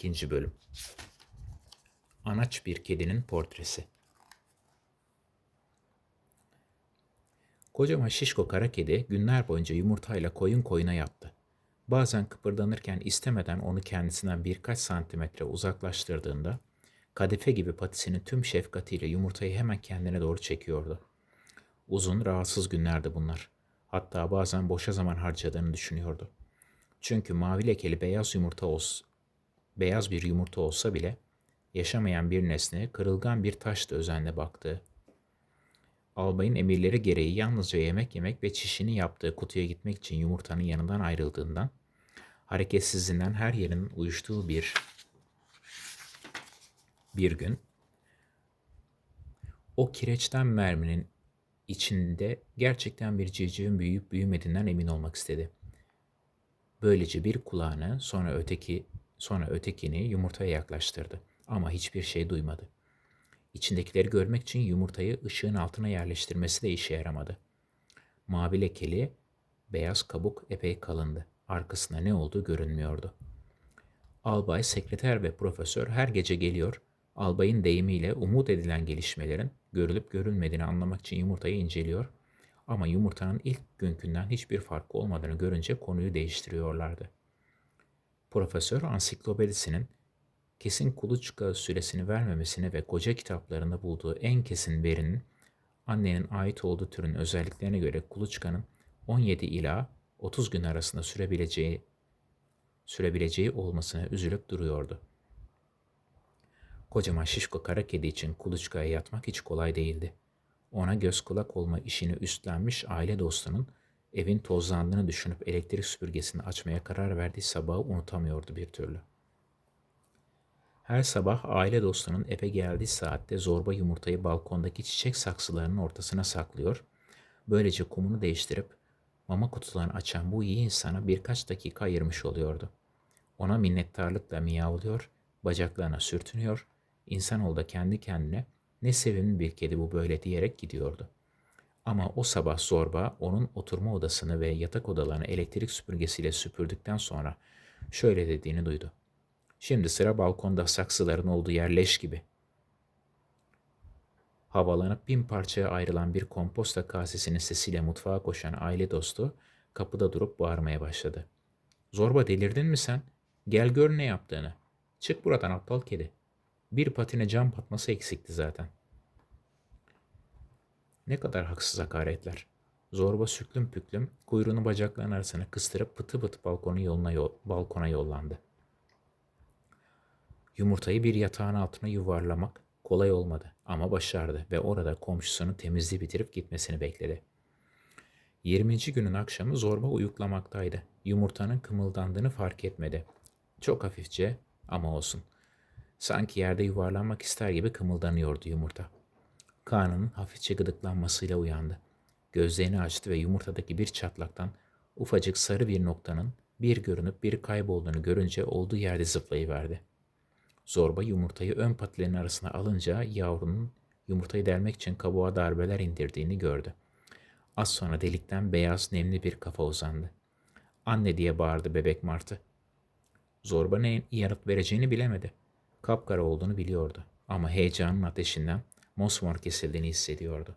İkinci bölüm. Anaç bir kedinin portresi. Kocaman şişko kara kedi günler boyunca yumurtayla koyun koyuna yattı. Bazen kıpırdanırken istemeden onu kendisinden birkaç santimetre uzaklaştırdığında kadife gibi patisinin tüm şefkatiyle yumurtayı hemen kendine doğru çekiyordu. Uzun, rahatsız günlerdi bunlar. Hatta bazen boşa zaman harcadığını düşünüyordu. Çünkü mavi lekeli beyaz yumurta beyaz bir yumurta olsa bile yaşamayan bir nesne kırılgan bir taşla özenle baktı. Albayın emirleri gereği yalnızca yemek yemek ve çişini yaptığı kutuya gitmek için yumurtanın yanından ayrıldığından hareketsizliğinden her yerin uyuştuğu bir bir gün o kireçten merminin içinde gerçekten bir civcivin büyüyüp büyümediğinden emin olmak istedi. Böylece bir kulağını sonra öteki sonra ötekini yumurtaya yaklaştırdı ama hiçbir şey duymadı. İçindekileri görmek için yumurtayı ışığın altına yerleştirmesi de işe yaramadı. Mavi lekeli beyaz kabuk epey kalındı. Arkasında ne olduğu görünmüyordu. Albay, sekreter ve profesör her gece geliyor, albayın deyimiyle umut edilen gelişmelerin görülüp görülmediğini anlamak için yumurtayı inceliyor ama yumurtanın ilk günkünden hiçbir farkı olmadığını görünce konuyu değiştiriyorlardı. Profesör ansiklopedisinin kesin kuluçka süresini vermemesini ve koca kitaplarında bulduğu en kesin verinin annenin ait olduğu türün özelliklerine göre kuluçkanın 17 ila 30 gün arasında sürebileceği sürebileceği olmasına üzülüp duruyordu. Kocaman şişko kara kedi için kuluçkaya yatmak hiç kolay değildi. Ona göz kulak olma işini üstlenmiş aile dostunun evin tozlandığını düşünüp elektrik süpürgesini açmaya karar verdiği sabahı unutamıyordu bir türlü. Her sabah aile dostunun eve geldiği saatte zorba yumurtayı balkondaki çiçek saksılarının ortasına saklıyor. Böylece kumunu değiştirip mama kutularını açan bu iyi insana birkaç dakika ayırmış oluyordu. Ona minnettarlıkla miyavlıyor, bacaklarına sürtünüyor, insanoğlu da kendi kendine ne sevimli bir kedi bu böyle diyerek gidiyordu. Ama o sabah zorba onun oturma odasını ve yatak odalarını elektrik süpürgesiyle süpürdükten sonra şöyle dediğini duydu. Şimdi sıra balkonda saksıların olduğu yer leş gibi. Havalanıp bin parçaya ayrılan bir komposta kasesinin sesiyle mutfağa koşan aile dostu kapıda durup bağırmaya başladı. Zorba delirdin mi sen? Gel gör ne yaptığını. Çık buradan aptal kedi. Bir patine cam patması eksikti zaten. Ne kadar haksız hakaretler. Zorba süklüm püklüm kuyruğunu bacaklarının arasına kıstırıp pıtı pıtı balkonu yoluna yol, balkona yollandı. Yumurtayı bir yatağın altına yuvarlamak kolay olmadı ama başardı ve orada komşusunun temizliği bitirip gitmesini bekledi. 20. günün akşamı zorba uyuklamaktaydı. Yumurtanın kımıldandığını fark etmedi. Çok hafifçe ama olsun. Sanki yerde yuvarlanmak ister gibi kımıldanıyordu yumurta. Karnının hafifçe gıdıklanmasıyla uyandı. Gözlerini açtı ve yumurtadaki bir çatlaktan ufacık sarı bir noktanın bir görünüp bir kaybolduğunu görünce olduğu yerde zıplayıverdi. Zorba yumurtayı ön patilerin arasına alınca yavrunun yumurtayı delmek için kabuğa darbeler indirdiğini gördü. Az sonra delikten beyaz nemli bir kafa uzandı. Anne diye bağırdı bebek martı. Zorba ne yanıt vereceğini bilemedi. Kapkara olduğunu biliyordu ama heyecanın ateşinden mosmor kesildiğini hissediyordu.